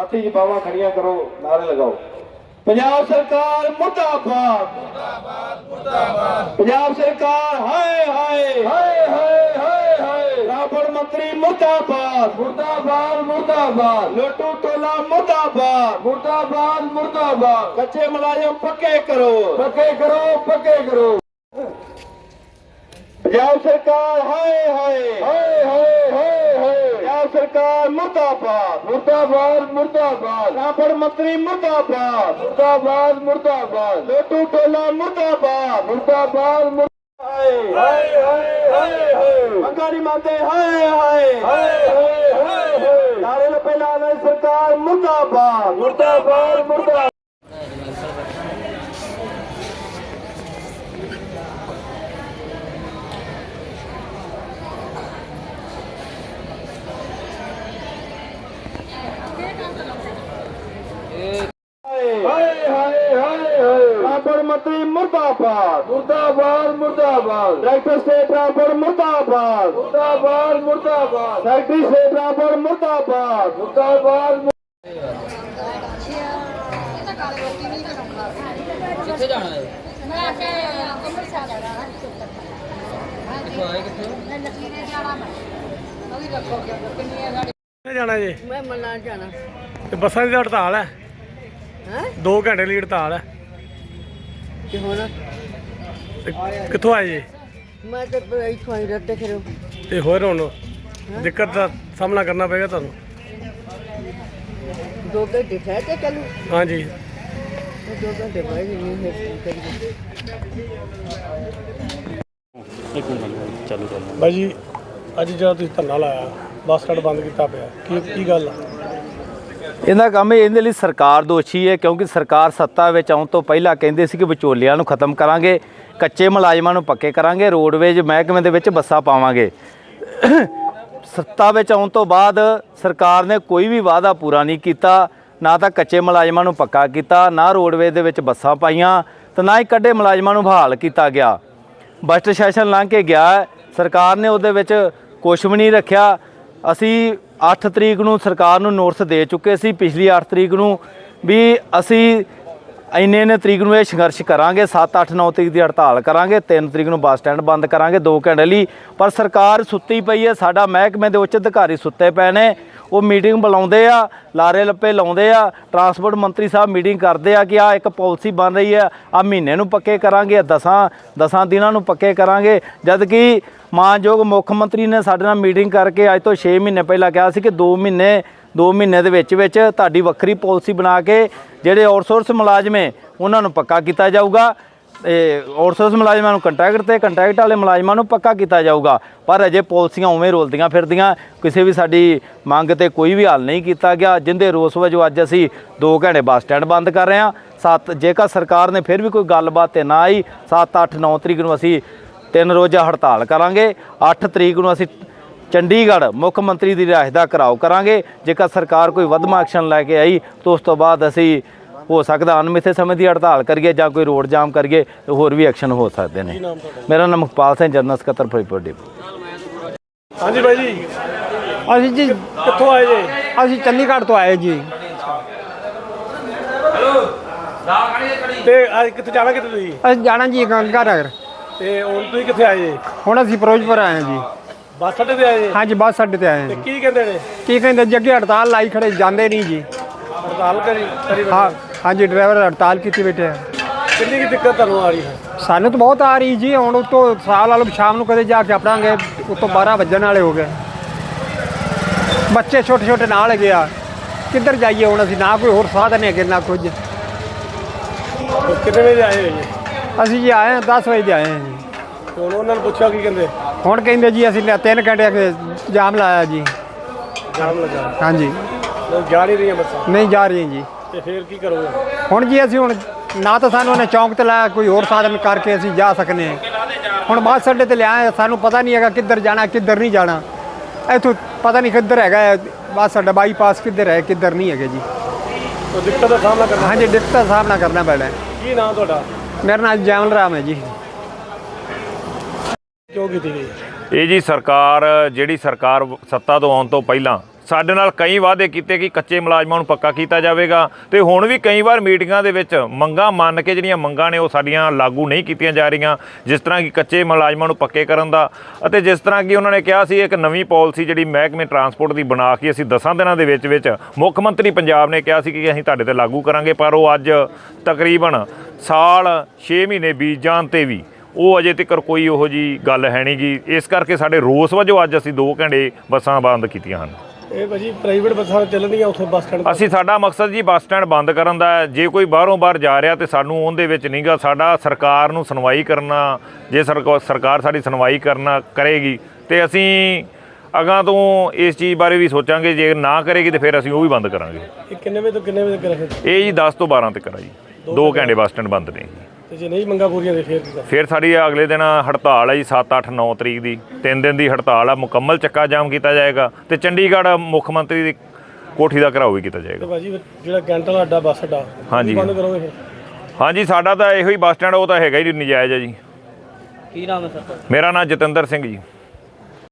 ਸਾਥੀ ਜੀ ਬਾਵਾ ਖੜੀਆਂ ਕਰੋ ਨਾਰੇ ਲਗਾਓ। ਪੰਜਾਬ ਸਰਕਾਰ ਮੁਰਦਾਬਾਦ ਮੁਰਦਾਬਾਦ ਮੁਰਦਾਬਾਦ। ਪੰਜਾਬ ਸਰਕਾਰ ਹਾਏ ਹਾਏ। ਹਾਏ ਹਾਏ ਹਾਏ ਹਾਏ। ਰਾਬੜ ਮੰਤਰੀ ਮੁਰਦਾਬਾਦ। ਮੁਰਦਾਬਾਦ ਮੁਰਦਾਬਾਦ। ਲੋਟੂ ਟੋਲਾ ਮੁਰਦਾਬਾਦ। ਮੁਰਦਾਬਾਦ ਮੁਰਦਾਬਾਦ। ਕੱਚੇ ਮੁਲਾਜ਼ਮ ਪੱਕੇ ਕਰੋ। ਪੱਕੇ ਕਰੋ ਪੱਕੇ ਕਰੋ। ਪੰਜਾਬ ਸਰਕਾਰ ਹਾਏ ਹਾਏ। ਹਾਏ ਹਾਏ ਹਾਏ ਹਾਏ ਪੰਜਾਬ ਸਰਕਾਰ ਮੁਰਦਾਬਾਦ। ਮੁਰਦਾਬਾਦ ਮੁਰਦਾਬਾਦ। ਰਾਬੜ ਮੰਤਰੀ ਮੁਰਦਾਬਾਦ। ਮੁਰਦਾਬਾਦ ਮੁਰਦਾਬਾਦ। ਲੋਟੂ ਟੋਲਾ ਮੁਰਦਾਬਾਦ। ਮੁਰਦਾਬਾਦ ਮੁਰ- ਹਾਏ ਹਾਏ ਹਾਏ ਹਾਏ ਹਾਏ। ਮੰਗਾਂ ਨਹੀਂ ਮੰਨਦੇ ਹਾਏ ਹਾਏ। ਹਾਏ ਹਾਏ ਹਾਏ ਨਾਰੇ ਲੱਪੇ ਲਾ ਰਹੀ ਸਰਕਾਰ ਮੁਰਦਾਬਾਦ। ਮੁਰਦਾਬਾਦ ਮੁਰਦਾਬਾਦ। ਹਾਏ ਹਾਏ ਹਾਏ ਹਾਏ ਰਾਬੜ ਮੰਤਰੀ ਮੁਰਦਾਬਾਦ। ਮੁਰਦਾਬਾਦ ਮੁਰਦਾਬਾਦ। ਡਾਇਰੈਕਟਰ ਸਟੇਟ ਰਾਬੜ ਮੁਰਦਾਬਾਦ। ਮੁਰਦਾਬਾਦ ਮੁਰਦਾਬਾਦ। ਸੈਕਟਰੀ ਸਟੇਟ ਰਾਬੜ ਮੁਰਦਾਬਾਦ। ਮੁਰਦਾਬਾਦ ਕਿੱਥੇ ਜਾਣਾ ਹੈ? ਮੈਂ ਕਿ ਅੰਮ੍ਰਿਤਸਰ ਜਾਣਾ ਹੈ। ਕਿੱਥੋਂ ਆਏ ਕਿੱਥੇ? ਮੈਂ ਨਕੀਰੇ ਜਾਣਾ ਮੈਂ। ਉਹ ਵੀ ਰੱਖੋ ਕਿੰਨੀਆਂ ਗਾੜੀ ਕਿੱਥੇ ਜਾਣਾ ਜੀ? ਮੈਂ ਮੱਲਾਂ ਜਾਣਾ। ਤੇ ਬੱਸਾਂ ਦੀ ਹੜਤਾਲ ਹੈ। ਹੈ? 2 ਘੰਟੇ ਲਈ ਹੜਤਾਲ ਹੈ ਤੇ ਹੁਣ? ਤੇ ਕਿੱਥੋਂ ਆਏ ਜੀ ਮੈਂ ਤੇ ਇੱਥੋਂ ਹੀ ਰੱਤੇ ਫਿਰੋ ਤੇ ਹੋਰ ਹੁਣ ਦਿੱਕਤ ਦਾ ਸਾਹਮਣਾ ਕਰਨਾ ਪਏਗਾ ਤੁਹਾਨੂੰ। ਦੋ ਘੰਟੇ ਠਹਿਰ ਕੇ ਚੱਲੂ। ਹਾਂਜੀ। ਉਹ ਦੋ ਘੰਟੇ ਬਾਅਦ ਨਹੀਂ ਹੈ ਕਰੀਏ। ਬਾਈ ਜੀ ਅੱਜ ਜਿਹੜਾ ਤੁਸੀਂ ਧਰਨਾ ਲਾਇਆ ਬੱਸ ਸਟੈਂਡ ਬੰਦ ਕੀਤਾ ਪਿਆ। ਕੀ ਕੀ ਗੱਲ ਆ? ਇਹਦਾ ਕੰਮ ਇਹਦੇ ਲਈ ਸਰਕਾਰ ਦੋਸ਼ੀ ਹੈ, ਕਿਉਂਕਿ ਸਰਕਾਰ ਸੱਤਾ ਵਿੱਚ ਆਉਣ ਤੋਂ ਪਹਿਲਾਂ ਕਹਿੰਦੇ ਸੀ ਕਿ ਵਿਚੋਲਿਆਂ ਨੂੰ ਖਤਮ ਕਰਾਂਗੇ, ਕੱਚੇ ਮੁਲਾਜ਼ਮਾਂ ਨੂੰ ਪੱਕੇ ਕਰਾਂਗੇ, ਰੋਡਵੇਜ, ਮਹਿਕਮੇ ਦੇ ਵਿੱਚ ਬੱਸਾਂ ਪਾਵਾਂਗੇ। ਸੱਤਾ ਵਿੱਚ ਆਉਣ ਤੋਂ ਬਾਅਦ ਸਰਕਾਰ ਨੇ ਕੋਈ ਵੀ ਵਾਅਦਾ ਪੂਰਾ ਨਹੀਂ ਕੀਤਾ, ਨਾ ਤਾਂ ਕੱਚੇ ਮੁਲਾਜ਼ਮਾਂ ਨੂੰ ਪੱਕਾ ਕੀਤਾ, ਨਾ ਰੋਡਵੇਜ ਦੇ ਵਿੱਚ ਬੱਸਾਂ ਪਾਈਆਂ, ਤੇ ਨਾ ਹੀ ਕੱਢੇ ਮੁਲਾਜ਼ਮਾਂ ਨੂੰ ਬਹਾਲ ਕੀਤਾ ਗਿਆ। ਬਜਟ ਸੈਸ਼ਨ ਲੰਘ ਕੇ ਗਿਆ, ਸਰਕਾਰ ਨੇ ਉਹਦੇ ਵਿੱਚ ਕੁਝ ਵੀ ਨਹੀਂ ਰੱਖਿਆ। ਅਸੀਂ 8 ਤਰੀਕ ਨੂੰ ਸਰਕਾਰ ਨੂੰ ਨੋਟਿਸ ਦੇ ਚੁੱਕੇ ਸੀ। ਪਿਛਲੀ 8 ਤਰੀਕ ਨੂੰ ਵੀ ਅਸੀਂ ਇੰਨੇ ਇੰਨੇ ਤਰੀਕ ਨੂੰ ਇਹ ਸੰਘਰਸ਼ ਕਰਾਂਗੇ 7 8 9 ਤਰੀਕ ਦੀ ਹੜਤਾਲ ਕਰਾਂਗੇ 3 ਤਰੀਕ ਨੂੰ ਬੱਸ ਸਟੈਂਡ ਬੰਦ ਕਰਾਂਗੇ 2 ਘੰਟੇ ਲਈ। ਪਰ ਸਰਕਾਰ ਸੁੱਤੀ ਪਈ ਹੈ, ਸਾਡਾ ਮਹਿਕਮੇ ਦੇ ਉੱਚ ਅਧਿਕਾਰੀ ਸੁੱਤੇ ਪਏ ਨੇ। ਉਹ ਮੀਟਿੰਗ ਬੁਲਾਉਂਦੇ ਆ, ਲਾਰੇ ਲੱਪੇ ਲਾਉਂਦੇ ਆ, ਟਰਾਂਸਪੋਰਟ ਮੰਤਰੀ ਸਾਹਿਬ ਮੀਟਿੰਗ ਕਰਦੇ ਆ ਕਿ ਆ ਇੱਕ ਪਾਲਿਸੀ ਬਣ ਰਹੀ ਹੈ ਆ ਮਹੀਨੇ ਨੂੰ ਪੱਕੇ ਕਰਾਂਗੇ ਦਸਾਂ ਦਸਾਂ ਦਿਨਾਂ ਨੂੰ ਪੱਕੇ ਕਰਾਂਗੇ। ਜਦ ਕਿ ਮਾਨਯੋਗ ਮੁੱਖ ਮੰਤਰੀ ਨੇ ਸਾਡੇ ਨਾਲ ਮੀਟਿੰਗ ਕਰਕੇ ਅੱਜ ਤੋਂ 6 ਮਹੀਨੇ ਪਹਿਲਾਂ ਕਿਹਾ ਸੀ ਕਿ 2 ਮਹੀਨੇ 2 ਮਹੀਨੇ ਦੇ ਵਿੱਚ ਵਿੱਚ ਤੁਹਾਡੀ ਵੱਖਰੀ ਪਾਲਿਸੀ ਬਣਾ ਕੇ ਜਿਹੜੇ ਆਊਟਸੋਰਸ ਮੁਲਾਜ਼ਮ ਹੈ, ਉਹਨਾਂ ਨੂੰ ਪੱਕਾ ਕੀਤਾ ਜਾਊਗਾ। ਤੇ ਆਊਟਸੋਰਸ ਮੁਲਾਜ਼ਮਾਂ ਨੂੰ ਕੰਟਰੈਕਟ ਤੇ ਕੰਟਰੈਕਟ ਵਾਲੇ ਮੁਲਾਜ਼ਮਾਂ ਨੂੰ ਪੱਕਾ ਕੀਤਾ ਜਾਊਗਾ। ਪਰ ਅਜੇ ਪਾਲਿਸੀਆਂ ਉਵੇਂ ਰੋਲਦੀਆਂ ਫਿਰਦੀਆਂ, ਕਿਸੇ ਵੀ ਸਾਡੀ ਮੰਗ ਤੇ ਕੋਈ ਵੀ ਹੱਲ ਨਹੀਂ ਕੀਤਾ ਗਿਆ, ਜਿੰਦੇ ਰੋਸ ਵਜੋਂ ਅੱਜ ਅਸੀਂ 2 ਘੰਟੇ ਬੱਸ ਸਟੈਂਡ ਬੰਦ ਕਰ ਰਹੇ ਹਾਂ। ਸੱਤ, ਜੇਕਰ ਸਰਕਾਰ ਨੇ ਫਿਰ ਵੀ ਕੋਈ ਗੱਲਬਾਤ ਤੇ ਨਾ ਆਈ 7 8 9 ਤਰੀਕ ਨੂੰ ਅਸੀਂ ਤਿੰਨ ਰੋਜ਼ਾ ਹੜਤਾਲ ਕਰਾਂਗੇ। 8 ਤਰੀਕ ਨੂੰ ਅਸੀਂ ਚੰਡੀਗੜ੍ਹ ਮੁੱਖ ਮੰਤਰੀ ਦੀ ਰਿਹਾਇਸ਼ ਦਾ ਘਰਾਓ ਕਰਾਂਗੇ। ਜੇਕਰ ਸਰਕਾਰ ਕੋਈ ਵਧਮਾ ਐਕਸ਼ਨ ਲੈ ਕੇ ਆਈ ਤਾਂ ਉਸ ਤੋਂ ਬਾਅਦ ਅਸੀਂ ਹੋ ਸਕਦਾ ਅਨਮਿੱਥੇ ਸਮੇਂ ਦੀ ਹੜਤਾਲ ਕਰੀਏ ਜਾਂ ਕੋਈ ਰੋਡ ਜਾਮ ਕਰੀਏ ਹੋਰ ਵੀ ਐਕਸ਼ਨ ਹੋ ਸਕਦੇ ਨੇ। ਮੇਰਾ ਨਾਮ ਮੁਖਪਾਲ ਸਿੰਘ ਜਨਰਲ ਸਕੱਤਰ ਫਰੀਦਕੋਟ ਡਿਪੂ ਹਾਂਜੀ ਬਾਈ ਜੀ। ਅਸੀਂ ਜੀ ਕਿੱਥੋਂ ਆਏ ਜੀ? ਅਸੀਂ ਚੰਡੀਗੜ੍ਹ ਤੋਂ ਆਏ ਜੀ। ਤੇ ਅੱਜ ਕਿੱਥੇ ਜਾਣਾ ਕਿੱਥੇ ਤੁਸੀਂ? ਅਸੀਂ ਜਾਣਾ ਜੀ ਗੰਗਾ ਨਗਰ। ਤੇ ਹੁਣ ਤੁਸੀਂ ਕਿੱਥੇ ਆਏ ਜੀ? ਹੁਣ ਅਸੀਂ ਫਿਰੋਜ਼ਪੁਰ ਆਏ ਹਾਂ ਜੀ। ਬੱਸ ਅੱਡੇ ਤੇ ਆਏ ਜੀ? ਹਾਂਜੀ ਬੱਸ ਅੱਡੇ ਤੇ ਆਏ ਹਾਂ ਤੇ ਜੀ। ਕੀ ਕਹਿੰਦੇ ਨੇ? ਕੀ ਕਹਿੰਦੇ ਜੀ ਅੱਗੇ ਹੜਤਾਲ ਲਾਈ ਖੜੇ ਜਾਂਦੇ ਨਹੀਂ ਜੀ। ਹੜਤਾਲ ਕਰੀ ਕਰੀ ਬੈਠੇ। ਹਾਂ ਹਾਂਜੀ ਡਰਾਈਵਰ ਹੜਤਾਲ ਕੀਤੀ ਬੈਠੇ ਆ। ਕਿੰਨੀ ਕੀ ਦਿੱਕਤ ਤੁਹਾਨੂੰ ਆ ਰਹੀ ਹੈ? ਸਾਨੂੰ ਤਾਂ ਬਹੁਤ ਆ ਰਹੀ ਜੀ ਹੁਣ ਉਤੋਂ ਸਾਲ ਵਾਲੋ ਸ਼ਾਮ ਨੂੰ ਕਦੇ ਜਾ ਕੇ ਆਪਣਾਂਗੇ ਉਤੋਂ 12 ਵੱਜਣ ਵਾਲੇ ਹੋ ਗਏ। ਬੱਚੇ ਛੋਟੇ ਛੋਟੇ ਨਾਲ ਹੈਗੇ ਆ। ਕਿੱਧਰ ਜਾਈਏ ਹੁਣ ਅਸੀਂ ਨਾ ਕੋਈ ਹੋਰ ਸਾਧਨ ਹੈਗੇ ਨਾ ਕੁਝ। ਹੁਣ ਕਿੰਨੇ ਵਜੇ ਆਏ ਹੋ ਜੀ? ਅਸੀਂ ਜੀ ਆਏ ਹਾਂ 10 ਵਜੇ ਦੇ ਆਏ ਹਾਂ ਜੀ। ਹੁਣ ਉਹਨਾਂ ਨੂੰ ਪੁੱਛਿਆ ਕੀ ਕਹਿੰਦੇ? ਹੁਣ ਕਹਿੰਦੇ ਜੀ ਅਸੀਂ ਨੇ ਤਿੰਨ ਘੰਟੇ ਅੱਗੇ ਜਾਮ ਲਾਇਆ ਜੀ। ਜਾਮ ਲੱਗਾ। ਹਾਂਜੀ। ਲੋਕ ਜਾ ਨਹੀਂ ਰਹੀਆਂ ਬੱਸਾਂ। ਨਹੀਂ ਜਾ ਰਹੀਆਂ ਜੀ। ਤੇ ਫੇਰ ਕੀ ਕਰੋਗੇ? ਹੁਣ ਜੀ ਅਸੀਂ ਹੁਣ ਨਾ ਤਾਂ ਸਾਨੂੰ ਉਹਨੇ ਚੌਂਕ ਤੇ ਲਾਇਆ ਕੋਈ ਹੋਰ ਸਾਧਨ ਕਰਕੇ ਅਸੀਂ ਜਾ ਸਕਨੇ ਹਾਂ। ਹੁਣ ਬੱਸ ਅੱਡੇ ਤੇ ਲਿਆਏ ਸਾਨੂੰ ਪਤਾ ਨਹੀਂ ਹੈਗਾ ਕਿੱਧਰ ਜਾਣਾ ਕਿੱਧਰ ਨਹੀਂ ਜਾਣਾ। ਇੱਥੋਂ ਪਤਾ ਨਹੀਂ ਕਿੱਧਰ ਹੈਗਾ ਬੱਸ ਅੱਡਾ ਬਾਈਪਾਸ ਕਿੱਧਰ ਹੈ ਕਿੱਧਰ ਨਹੀਂ ਹੈਗਾ ਜੀ। ਤਾਂ ਦਿੱਕਤ ਦਾ ਸਾਹਮਣਾ ਕਰਨਾ ਹਾਂਜੀ ਦਿੱਕਤ ਦਾ ਸਾਹਮਣਾ ਕਰਨਾ ਪੈਣਾ। ਕੀ ਨਾਮ ਤੁਹਾਡਾ? ਮੇਰਾ ਨਾਮ ਜੈਮਲ ਰਾਮ ਹੈ ਜੀ। ਕਿਉਂ ਕੀਤੀ ਗਈ? ਇਹ ਜੀ ਸਰਕਾਰ ਜਿਹੜੀ ਸਰਕਾਰ ਸੱਤਾ ਤੋਂ ਆਉਣ ਤੋਂ ਪਹਿਲਾਂ ਸਾਡੇ ਨਾਲ ਕਈ ਵਾਅਦੇ ਕੀਤੇ ਕਿ ਕੱਚੇ ਮੁਲਾਜ਼ਮਾਂ ਨੂੰ ਪੱਕਾ ਕੀਤਾ ਜਾਵੇਗਾ ਤੇ ਹੁਣ ਵੀ ਕਈ ਵਾਰ ਮੀਟਿੰਗਾਂ ਦੇ ਵਿੱਚ ਮੰਗਾਂ ਮੰਨ ਕੇ ਜਿਹੜੀਆਂ ਮੰਗਾਂ ਨੇ ਉਹ ਸਾਡੀਆਂ ਲਾਗੂ ਨਹੀਂ ਕੀਤੀਆਂ ਜਾ ਰਹੀਆਂ, ਜਿਸ ਤਰ੍ਹਾਂ ਕਿ ਕੱਚੇ ਮੁਲਾਜ਼ਮਾਂ ਨੂੰ ਪੱਕੇ ਕਰਨ ਦਾ ਅਤੇ ਜਿਸ ਤਰ੍ਹਾਂ ਕਿ ਉਹਨਾਂ ਨੇ ਕਿਹਾ ਸੀ, ਇੱਕ ਨਵੀਂ ਪਾਲਿਸੀ ਜਿਹੜੀ ਮਹਿਕਮੇ ਟਰਾਂਸਪੋਰਟ ਦੀ ਬਣਾ ਕੇ ਅਸੀਂ 10 ਦਿਨਾਂ ਦੇ ਵਿੱਚ ਵਿੱਚ ਮੁੱਖ ਮੰਤਰੀ ਪੰਜਾਬ ਨੇ ਕਿਹਾ ਸੀ ਕਿ ਅਸੀਂ ਤੁਹਾਡੇ ਤੇ ਲਾਗੂ ਕਰਾਂਗੇ, ਪਰ ਉਹ ਅੱਜ ਤਕਰੀਬਨ ਸਾਲ 6 ਮਹੀਨੇ ਬੀਤ ਜਾਣ ਤੇ ਵੀ ਉਹ ਅਜੇ ਤੱਕ ਕੋਈ ਉਹੋ ਜੀ ਗੱਲ ਹੈ ਨਹੀਂ ਗੀ। ਇਸ ਕਰਕੇ ਸਾਡੇ ਰੋਸ ਵਜੋਂ ਅੱਜ ਅਸੀਂ 2 ਘੰਟੇ ਬੱਸਾਂ ਬੰਦ ਕੀਤੀਆਂ ਹਨ। ਇਹ ਭਾਜੀ ਪ੍ਰਾਈਵੇਟ ਬੱਸਾਂ ਚੱਲਣੀਆਂ ਉੱਥੇ ਬੱਸ ਸਟੈਂਡ ਅਸੀਂ ਸਾਡਾ ਮਕਸਦ ਜੀ ਬੱਸ ਸਟੈਂਡ ਬੰਦ ਕਰਨ ਦਾ ਹੈ। ਜੇ ਕੋਈ ਬਾਹਰੋਂ ਬਾਹਰ ਜਾ ਰਿਹਾ ਤੇ ਸਾਨੂੰ ਉਹਦੇ ਵਿੱਚ ਨਹੀਂਗਾ ਸਾਡਾ ਸਰਕਾਰ ਨੂੰ ਸੁਣਵਾਈ ਕਰਨਾ ਜੇ ਸਰਕਾ- ਸਰਕਾਰ ਸਾਡੀ ਸੁਣਵਾਈ ਕਰਨਾ ਕਰੇਗੀ ਤੇ ਅਸੀਂ ਅਗਾਂ ਤੋਂ ਇਸ ਚੀਜ਼ ਬਾਰੇ ਵੀ ਸੋਚਾਂਗੇ ਜੇ ਨਾ ਕਰੇਗੀ ਤੇ ਫਿਰ ਅਸੀਂ ਉਹ ਵੀ ਬੰਦ ਕਰਾਂਗੇ। ਇਹ ਕਿੰਨੇ ਵਜੇ ਤੋਂ ਕਿੰਨੇ ਵਜੇ ਤੱਕ ਰਹੇ ਇਹ ਜੀ 10 ਤੋਂ 12 ਤੱਕ ਆ ਜੀ। 2 ਘੰਟੇ ਬੱਸ ਸਟੈਂਡ ਬੰਦ ਨੇ। ਤੇ ਜੇ ਨਹੀਂ ਮੰਗਾ ਪੂਰੀਆਂ ਦੇ ਫੇਰ ਕੀ ਕਰ ਫਿਰ ਸਾਡੀ ਅਗਲੇ ਦਿਨ ਹੜਤਾਲ ਹੈ ਜੀ 7 8 9 ਤਰੀਕ ਦੀ। ਤਿੰਨ ਦਿਨ ਦੀ ਹੜਤਾਲ ਆ ਮੁਕੰਮਲ ਚੱਕਾ ਜਾਮ ਕੀਤਾ ਜਾਏਗਾ ਤੇ ਚੰਡੀਗੜ੍ਹ ਮੁੱਖ ਮੰਤਰੀ ਦੀ ਕੋਠੀ ਦਾ ਘਰਾਓ ਵੀ ਕੀਤਾ ਤੇ ਜਾਏਗਾ ਭਾਜੀ ਫਿਰ ਜਿਹੜਾ ਕੈਂਟਲ ਅੱਡਾ ਬੱਸ ਅੱਡਾ ਉਹ ਹਾਂਜੀ। ਬੰਦ ਕਰੋਗੇ ਫਿਰ ਹਾਂਜੀ ਸਾਡਾ ਤਾਂ ਇਹੋ ਹੀ ਬੱਸ ਸਟੈਂਡ ਉਹ ਤਾਂ ਹੈਗਾ ਹੀ ਨਜਾਇਜ਼ ਹੈ ਜੀ। ਕੀ ਨਾਮ ਹੈ ਸਰ ਮੇਰਾ ਨਾਮ ਜਤਿੰਦਰ ਸਿੰਘ ਜੀ।